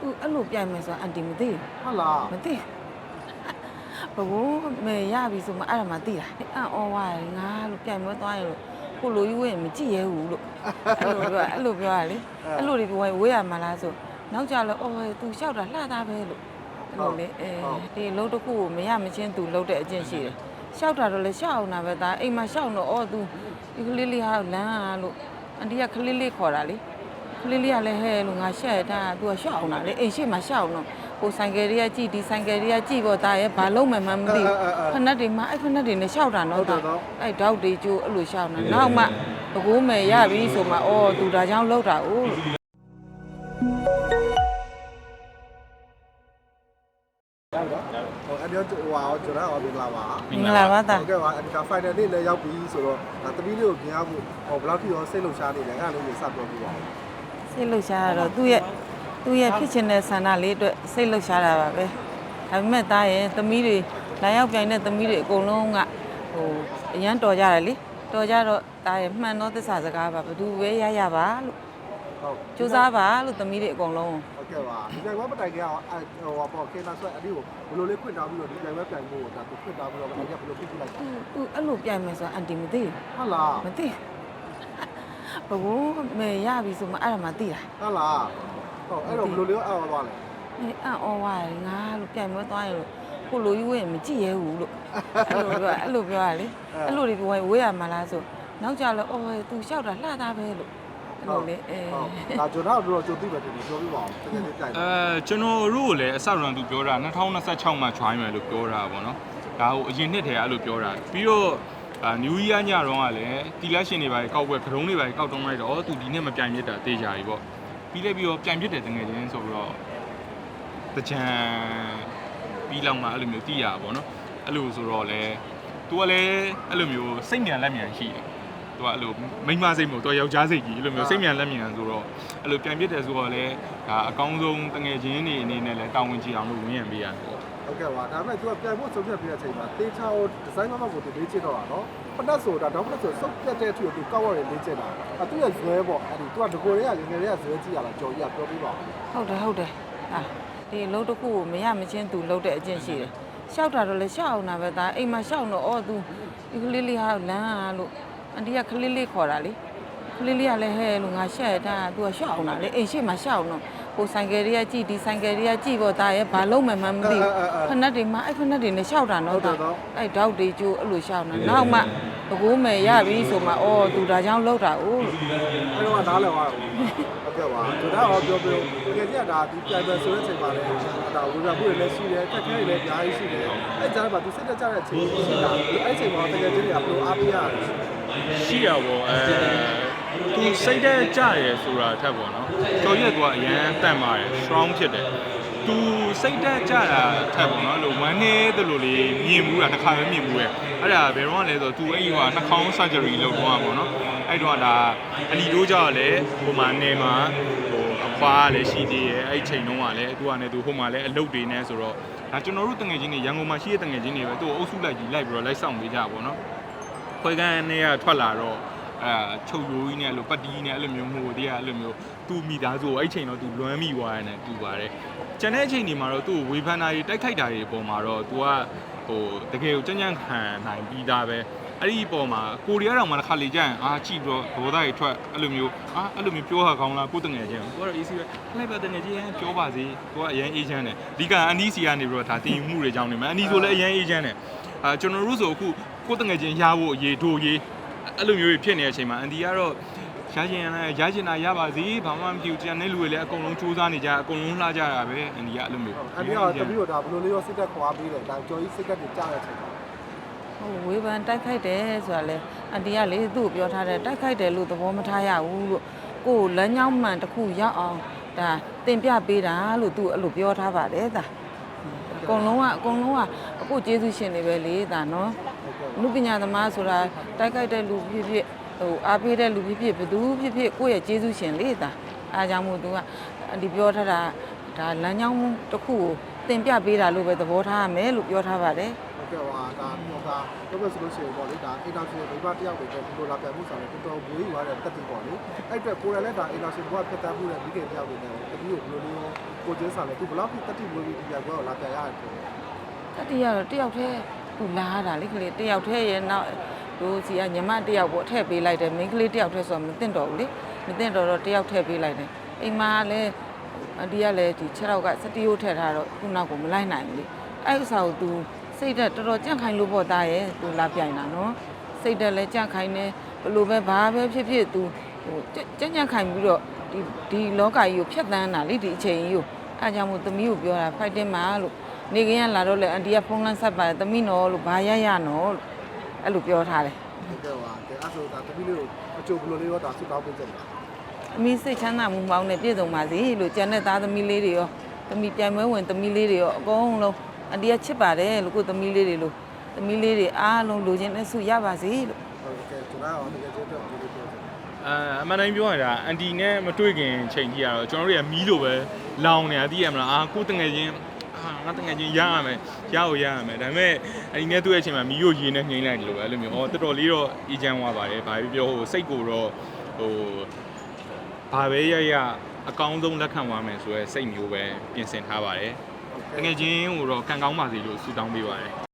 သူအဲ့လိုပြိုင်မယ်ဆိုတာအန်တီမသိဟုတ်လားဘူးမသိဘူးဘဘမေရပြီဆိုမှအဲ့ဒါမှသိတာအံ့ဩဝါရငါလို့ပြိုင်မသွားရင်လို့ကိုလိုကြီးဝရင်မကြည့်ရဲဘူးလို့အဲ့လိုပြောအဲ့လိုပြောရလေအဲ့လိုတွေဝယ်ဝေးရမှာလားဆိုနောက်ကြလို့အော်သူလျှောက်တာလှတာပဲလို့အဲ့လိုလေအဲဒီလုံးတစ်ခုကိုမရမချင်းသူလှုပ်တဲ့အကျင့်ရှိတယ်လျှောက်တာတော့လေလျှောက်အောင်တာပဲဒါအိမ်မှာလျှောက်တော့အော်သူဒီကလေးလေးဟာလမ်းဟာလို့ အန်တီကကလေးလေးခေါ်တာလေကလေးလေးကလည်းဟဲလို့ငါရှက်တာသူကရှောက်အောင်တာလေအိမ်ရှိမှရှောက်အောင်တော့ကိုဆိုင်ကယ်တွေကကြည်ဒီဆိုင်ကယ်တွေကကြည်ပေါ့ဒါရဲ့ဘာလုံးမှမမသိဘူးဖက်နှက်တွေမှအဲ့ဖက်နှက်တွေနဲ့ရှောက်တာနော်ဒါအဲ့တောက်တွေကျိုးအဲ့လိုရှောက်နေတာနောက်မှဘကိုးမယ်ရပြီဆိုမှအော်သူဒါကြောင့်လောက်တာ哦 ဟိုအဲ့ဒီဟိုဟာကျွန်တော်ဟောမင်္ဂလာပါမင်္ဂလာပါတာဟုတ်ကဲ့ပါအဲ့ဒီက final နေ့လည်းရောက်ပြီဆိုတော့ဒါသမီးလေးကိုပြင်ရဖို့ဟိုဘယ်လောက်ထိရောစိတ်လှုပ်ရှားနေလဲအဲ့ဒါလေးကိုစပြောပြပါဦးစိတ်လှုပ်ရှားရတော့သူ့ရဲ့သူ့ရဲ့ဖြစ်ချင်တဲ့ဆန္ဒလေးအတွက်စိတ်လှုပ်ရှားတာပါပဲဒါပေမဲ့သားရဲ့သမီးတွေလာရောက်ပြိုင်တဲ့သမီးတွေအကုန်လုံးကဟိုအရန်တော်ကြတယ်လေတော်ကြတော့သားရဲ့မှန်သောသစ္စာစကားပါဘယ်သူပဲရရပါလို့ဟုတ်ကြိုးစားပါလို့သမီးတွေအကုန်လုံးဟုတ် ကဲ့ပါဒီကြိုင်ဝက်မတိုင်ခင်အောင်အဲ့ဟိုဟာပေါ့ကေနာဆွဲအဲ့ဒီကိုဘယ်လိုလေးခွင့်တောင်းပြီးတော့ဒီကြိုင်ဝက်ပြန်ဖို့ဒါသူခွင့်တောင်းပြီးတော့အဲ့ဒီဘယ်လိုဖြစ်ဖြစ်လိုက်သူသူအဲ့လိုပြိုင်မယ်ဆိုတာအန်တီမသိဟုတ်လားဘူးမသိဘူးဘကိုးမေရပြီဆိုမှအဲ့ဒါမှသိတာဟုတ်လားဟုတ်အဲ့တော့ဘယ်လိုလေးအောက်သွားလဲအဲအံ့ဩဝါရငါလို့ပြိုင်မသွားရင်လို့ကိုလိုကြီးဝရင်မကြည့်ရဲဘူးလို့အဲ့လိုပြောအဲ့လိုပြောရလေအဲ့လိုတွေဝယ်ဝေးရမှာလားဆိုနောက်ကြလို့အော်သူလျှောက်တာလှတာပဲလို့ အဲ့လိုလေအဲဒါကျွန်တော်တို့ကြိုသိပဲတူပြောပြပါဦးတကယ်လေးကြိုင်အဲကျွန်တော်တို့ကိုလည်းအစရန်သူပြောတာ2026မှာ join မယ်လို့ပြောတာပေါ့နော်ဒါဟိုအရင်နှစ်တည်းအဲ့လိုပြောတာပြီးတော့အာ new year ညတော့ကလည်းတီလက်ရှင်တွေပါကောက်ပွဲခရုံးတွေပါကောက်တုံးလိုက်တော့အော်သူဒီနှစ်မပြိုင်ပြစ်တာတေးကြပြီပေါ့ပြီးလည်းပြီးတော့ပြိုင်ပြစ်တယ်တကယ်ချင်းဆိုပြီးတော့တကြံပြီးလောက်မှအဲ့လိုမျိုးတည်ရပါပေါ့နော်အဲ့လိုဆိုတော့လေသူကလည်းအဲ့လိုမျိုးစိတ်မြန်လက်မြန်ရှိတယ် သူကအဲ့လိုမိန်းမစိတ်မို့သူကယောက်ျားစိတ်ကြီးအဲ့လိုမျိုးစိတ်မြန်လက်မြန်ဆိုတော့အဲ့လိုပြန်ပြစ်တယ်ဆိုတော့လေဒါအကောင်းဆုံးတငယ်ချင်းတွေအနေနဲ့လည်းတာဝန်ကြီးအောင်လို့ဝင်ရံပေးရတယ်ပေါ့ဟုတ်ကဲ့ပါဒါပေမဲ့သူကပြန်ဖို့ဆုံးဖြတ်ပြီးတဲ့အချိန်မှာတေချာကိုဒီဇိုင်းမမကိုသူလေ့ကျင့်တော့တာနော်ပနတ်ဆိုတာတော့ပနတ်ဆိုစုပ်ပြတ်တဲ့အထီကိုသူကောက်ရတယ်လေ့ကျင့်တာအဲသူရဲ့ဇွဲပေါ့အဲ့ဒီသူကဒကိုတွေကငယ်ငယ်တွေကဇွဲကြည့်ရတာကြော်ကြီးကပြောပြပါဦးဟုတ်တယ်ဟုတ်တယ်ဟာဒီလုံးတစ်ခုကိုမရမချင်းသူလှုပ်တဲ့အကျင့်ရှိတယ်လျှောက်တာတော့လေလျှောက်အောင်တာပဲဒါအိမ်မှာလျှောက်တော့အော်သူဒီကလေးလေးဟာလမ်းဟာလို့ အန်တီကကလေးလေးခေါ်တာလေကလေးလေးကလည်းဟဲလို့ငါရှက်တာသူကလျှောက်အောင်တာလေအိမ်ရှိမှလျှောက်အောင်တော့ကိုဆိုင်ကယ်တွေကကြည်ဒီဆိုင်ကယ်တွေကကြည်ပေါ့ဒါရဲ့ဘာလုံးမှမမသိဘူးဖက်နှက်တွေမှအဲ့ဖက်နှက်တွေနဲ့လျှောက်တာနော်ဒါအဲ့တောက်တွေကျိုးအဲ့လိုလျှောက်နေတာနောက်မှဘကိုးမယ်ရပြီဆိုမှအော်သူဒါကြောင့်လှုပ်တာ哦အဲ့တော့နားလည်သွားတယ်ဟုတ်ကဲ့ပါကျွန်တော်ဟောပြောပြောတကယ်ကြီးကဒါဒီပြန်ပဲဆိုတဲ့အချိန်မှာလည်းဒါဝေဘာဘူးလည်းရှိတယ်တက်ခဲတွေလည်းအများကြီးရှိတယ်အဲ့ကြားမှာသူစိတ်တက်ကြတဲ့အချိန်ရှိတာအဲ့ချိန်မှာတကယ်ကြီးကဘယ်လိုအားပေးရလဲ ရှိရပေါ့အဲသူစိတ်တဲ့ကြရဲဆိုတာထက်ပေါ့နော်ကျော်ရက်ကအရန်တန့်ပါတယ် strong ဖြစ်တယ်သူစိတ်တက်ကြတာထက်ပေါ့နော်လို့ဝမ်းနေတဲ့လို့လေးမြင်မှုတာတစ်ခါပဲမြင်မှုရဲ့အဲ့ဒါဘယ်တော့မှလဲဆိုတော့သူအဲ့ဒီကနှာခေါင်း surgery လုပ်တော့ပါပေါ့နော်အဲ့တော့ဒါအလီတို့ကြောင့်လည်းဟိုမှာနေမှာဟိုအဖွားလည်းရှိသေးရဲ့အဲ့ချိန်တုန်းကလည်းသူကလည်းသူဟိုမှာလည်းအလုပ်တွေနဲ့ဆိုတော့ဒါကျွန်တော်တို့တငယ်ချင်းတွေရန်ကုန်မှာရှိတဲ့တငယ်ချင်းတွေပဲသူ့ကိုအုပ်စုလိုက်ကြီးလိုက်ပြီးတော့လိုက်ဆောင်ပေးကြပါပေါ့နော် ခွဲကန်းနဲ့ကထွက်လာတော့အဲချုပ်ရိုးကြီးနဲ့အဲ့လိုပတ်တီးနဲ့အဲ့လိုမျိုးမှုတွေကအဲ့လိုမျိုးသူ့မိသားစုကိုအဲ့ချိန်တော့သူလွမ်းမိသွားရတယ်တူပါတယ်ကျန်တဲ့အချိန်ဒီမှာတော့သူ့ကိုဝေဖန်တာတွေတိုက်ခိုက်တာတွေအပေါ်မှာတော့ तू ကဟိုတကယ်ကိုကြမ်းကြမ်းခံနိုင်ပြီးသားပဲအဲ့ဒီအပေါ်မှာကိုရီးယားတောင်မှတစ်ခါလေကြာရင်အာကြည့်ပြီးတော့ဒေါသတွေထွက်အဲ့လိုမျိုးအာအဲ့လိုမျိုးပြောဟာကောင်းလားကိုယ်တငယ်ချင်းကိုကတော့ easy ပဲလိုက်ပါတငယ်ချင်းပြောပါစေကိုကအရင်အေးချမ်းတယ်ဒီကအန်ဒီစီကနေပြီးတော့ဒါတင်ယူမှုတွေကြောင်းနေမှာအန်ဒီဆိုလည်းအရင်အေးချမ်းတယ်အာကျွန်တော်တို့ဆိုအခု ကိုယ်တငယ်ချင်းရဖို့အရေးဒိုရေးအဲ့လိုမျိုးဖြစ်နေတဲ့အချိန်မှာအန်ဒီကတော့ရချင်ရလဲရချင်တာရပါစေဘာမှမဖြစ်ဘူးကျန်တဲ့လူတွေလည်းအကုန်လုံးစူးစမ်းနေကြအကုန်လုံးလှကြတာပဲအန်ဒီကအဲ့လိုမျိုးအဲ့ဒီကတပည့်တို့ဒါဘယ်လိုလေးရောစိတ်သက်ခွာပေးတယ်ဒါကြော်ကြီးစိတ်သက်တွေကြားတဲ့အချိန်မှာဟိုဝေဖန်တိုက်ခိုက်တယ်ဆိုတာလေအန်တီကလေသူ့ကိုပြောထားတယ်တိုက်ခိုက်တယ်လို့သဘောမထားရဘူးလို့ကိုယ်လမ်းကြောင်းမှန်တစ်ခုရောက်အောင်ဒါတင်ပြပေးတာလို့သူအဲ့လိုပြောထားပါတယ်ဒါအကုန်လုံးကအကုန်လုံးကအခုကျေးဇူးရှင်တွေပဲလေဒါနော် လူပညာသမားဆိုတာတိုက်ခိုက်တဲ့လူဖြစ်ဖြစ်ဟိုအားပေးတဲ့လူဖြစ်ဖြစ်ဘယ်သူဖြစ်ဖြစ်ကိုယ့်ရဲ့ကျေးဇူးရှင်လေဒါအားကြောင့်မို့သူကအန်တီပြောထားတာဒါလမ်းကြောင်းတစ်ခုကိုတင်ပြပေးတာလို့ပဲသဘောထားရမယ်လို့ပြောထားပါတယ်ဟကဲ့ပါဒါမျိုးကတော့ပဲဆိုလို့ရှိရင်ပေါ့လေဒါအိမ်တော်ရှင်မိဘတယောက်တွေနဲ့ဒီလိုလာပြန်မှုဆောင်တယ်တော်တော်ဝေးသွားတဲ့တက်တီပေါ့လေအဲ့အတွက်ကိုယ်လည်းဒါအိမ်တော်ရှင်ဘဝပြတ်သားမှုနဲ့မိခင်တယောက်တွေနဲ့တပီးကိုဘယ်လိုမျိုးကိုကျင်းဆောင်လဲသူဘယ်လောက်ထိတက်တီဝေးပြီးဒီပြန်ကိုလာပြန်ရတယ်တတိယတော့တယောက်တည်း သူလာတာလေကလေးတယောက်တည်းရဲ့နောက်တို့စီကညီမတယောက်ပေါ့ထည့်ပေးလိုက်တယ်မိန်းကလေးတယောက်တည်းဆိုတော့မသိတော့ဘူးလေမသိတော့တော့တယောက်ထည့်ပေးလိုက်တယ်အိမ်မှာလည်းအဒီကလည်းဒီ6ရောက်ကစတီယိုထည့်ထားတော့ခုနောက်ကိုမလိုက်နိုင်ဘူးလေအဲ့ဥစ္စာကို तू စိတ်ဓာတ်တော်တော်ကြန့်ခိုင်လို့ပေါ့သားရဲ့ तू လာပြိုင်တာနော်စိတ်ဓာတ်လည်းကြန့်ခိုင်နေဘယ်လိုပဲဘာပဲဖြစ်ဖြစ် तू ဟိုကြန့်ကြန့်ခိုင်ပြီးတော့ဒီဒီလောကကြီးကိုဖျက်ဆီးတာလေဒီအချိန်ကြီးကိုအဲကြောင့်မို့သမီးကိုပြောတာ fighting မှာလို့ နေကင်းကလာတော့လေအန်တီကဖုန်းလန်းဆက်ပါတယ်သမီးနော်လို့ဘာရရနော်လို့အဲ့လိုပြောထားတယ်ဟုတ်ကဲ့ပါကဲအဲ့ဆိုဒါတပီးလေးကိုအချို့ဘယ်လိုလေးရောဒါဆုတောင်းပေးကြတယ်အမီစိတ်ချမ်းသာမှုပေါင်းနဲ့ပြည့်စုံပါစေလို့ကျန်တဲ့သားသမီးလေးတွေရောသမီးပြိုင်ပွဲဝင်သမီးလေးတွေရောအကုန်လုံးအန်တီကချစ်ပါတယ်လို့ကိုသမီးလေးတွေလို့သမီးလေးတွေအားလုံးလိုချင်တဲ့ဆုရပါစေလို့ဟုတ်ကဲ့ကျွန်တော်ရောတကယ်ချင်းတော့ဒီလိုပြောတယ်အာအမှန်တိုင်းပြောရတာအန်တီနဲ့မတွေ့ခင်ချိန်ကြီးကတော့ကျွန်တော်တို့ရမီးလိုပဲလောင်နေတာသိရမလားအာကိုတငယ်ချင်းအာ ငါတငယ်ချင်းရရမယ်ရအောင်ရရမယ်ဒါပေမဲ့အန်တီနဲ့တွေ့တဲ့အချိန်မှာမီးကိုရေနဲ့ငိမ့်လိုက်တယ်လို့ပဲအဲ့လိုမျိုးဟောတော်တော်လေးတော့အေးချမ်းသွားပါတယ်ဘာပဲပြောဟိုစိတ်ကိုတော့ဟိုဘာပဲရရအကောင်းဆုံးလက်ခံသွားမယ်ဆိုရဲစိတ်မျိုးပဲပြင်ဆင်ထားပါတယ်တငယ်ချင်းကိုတော့ခံကောင်းပါစေလို့ဆုတောင်းပေးပါတယ်